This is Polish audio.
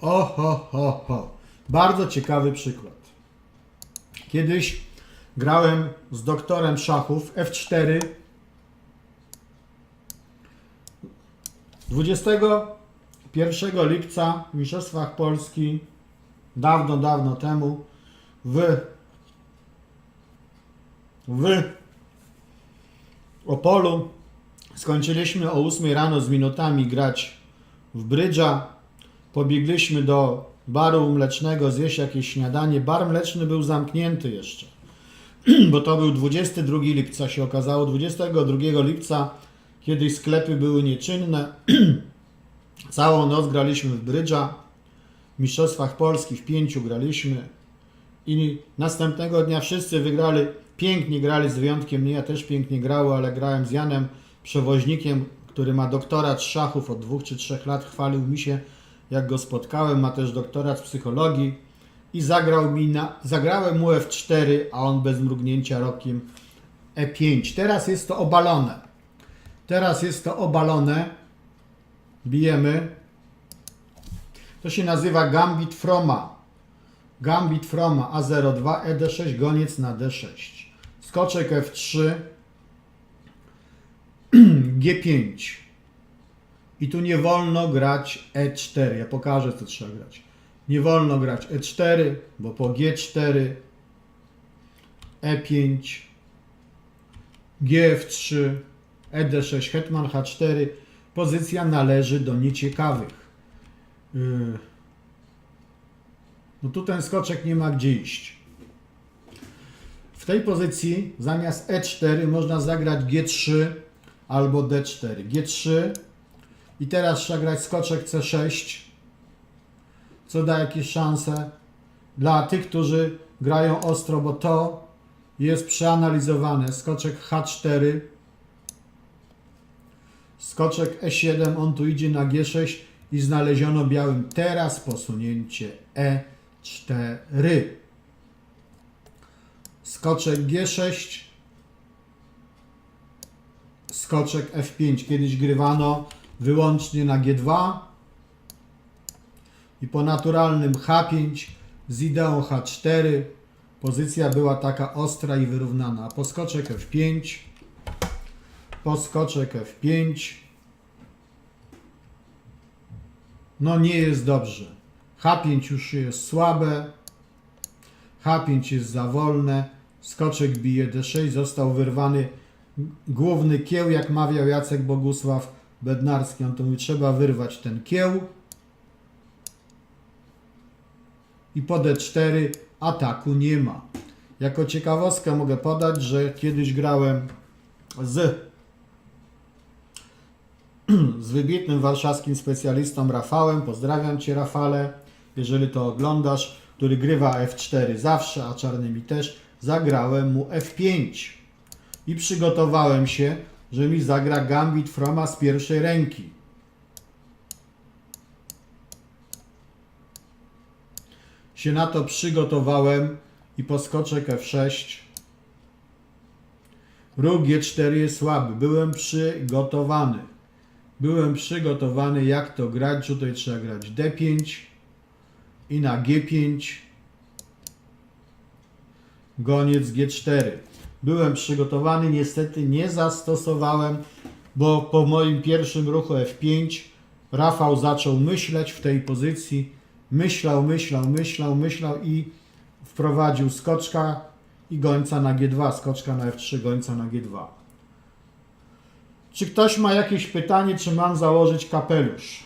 O, ho, ho, ho. Bardzo ciekawy przykład. Kiedyś grałem z doktorem szachów F4 21 lipca w Mistrzostwach Polski dawno, dawno temu w w Opolu skończyliśmy o 8 rano z minutami grać w brydża. Pobiegliśmy do baru mlecznego zjeść jakieś śniadanie. Bar mleczny był zamknięty jeszcze, bo to był 22 lipca się okazało. 22 lipca, kiedy sklepy były nieczynne. Całą noc graliśmy w brydża. W Mistrzostwach Polski w pięciu graliśmy. I następnego dnia wszyscy wygrali, pięknie grali, z wyjątkiem mnie, ja też pięknie grało, ale grałem z Janem, przewoźnikiem, który ma doktorat szachów od dwóch czy trzech lat, chwalił mi się, jak go spotkałem, ma też doktorat z psychologii i zagrał mi na, zagrałem mu F4, a on bez mrugnięcia rokiem E5. Teraz jest to obalone. Teraz jest to obalone. Bijemy. To się nazywa Gambit Froma. Gambit Froma A02, ED6, goniec na D6. Skoczek F3, G5. I tu nie wolno grać E4. Ja pokażę, co trzeba grać. Nie wolno grać E4, bo po G4, E5, GF3, ED6, Hetman H4. Pozycja należy do nieciekawych. Yy. No tu ten skoczek nie ma gdzie iść. W tej pozycji zamiast E4 można zagrać G3 albo D4. G3 i teraz trzeba grać skoczek C6, co da jakieś szanse dla tych, którzy grają ostro, bo to jest przeanalizowane. Skoczek H4, skoczek E7, on tu idzie na G6 i znaleziono białym teraz posunięcie E4. Skoczek G6, skoczek F5. Kiedyś grywano wyłącznie na G2 i po naturalnym H5 z ideą H4 pozycja była taka ostra i wyrównana. A po skoczek F5, po skoczek F5 no nie jest dobrze. H5 już jest słabe, H5 jest za wolne, skoczek bije D6, został wyrwany główny kieł, jak mawiał Jacek Bogusław Bednarski. On to mówi, trzeba wyrwać ten kieł i po D4 ataku nie ma. Jako ciekawostkę mogę podać, że kiedyś grałem z z wybitnym warszawskim specjalistą Rafałem. Pozdrawiam Cię, Rafale, jeżeli to oglądasz, który grywa F4 zawsze, a czarnymi też. Zagrałem mu F5 i przygotowałem się, że mi zagra Gambit Froma z pierwszej ręki. Się na to przygotowałem i poskoczek F6. Róg G4 jest słaby. Byłem przygotowany. Byłem przygotowany, jak to grać. Tutaj trzeba grać D5 i na G5 goniec G4. Byłem przygotowany, niestety nie zastosowałem, bo po moim pierwszym ruchu F5 Rafał zaczął myśleć w tej pozycji. Myślał, myślał, myślał, myślał i wprowadził skoczka i gońca na G2, skoczka na F3, gońca na G2. Czy ktoś ma jakieś pytanie, czy mam założyć kapelusz?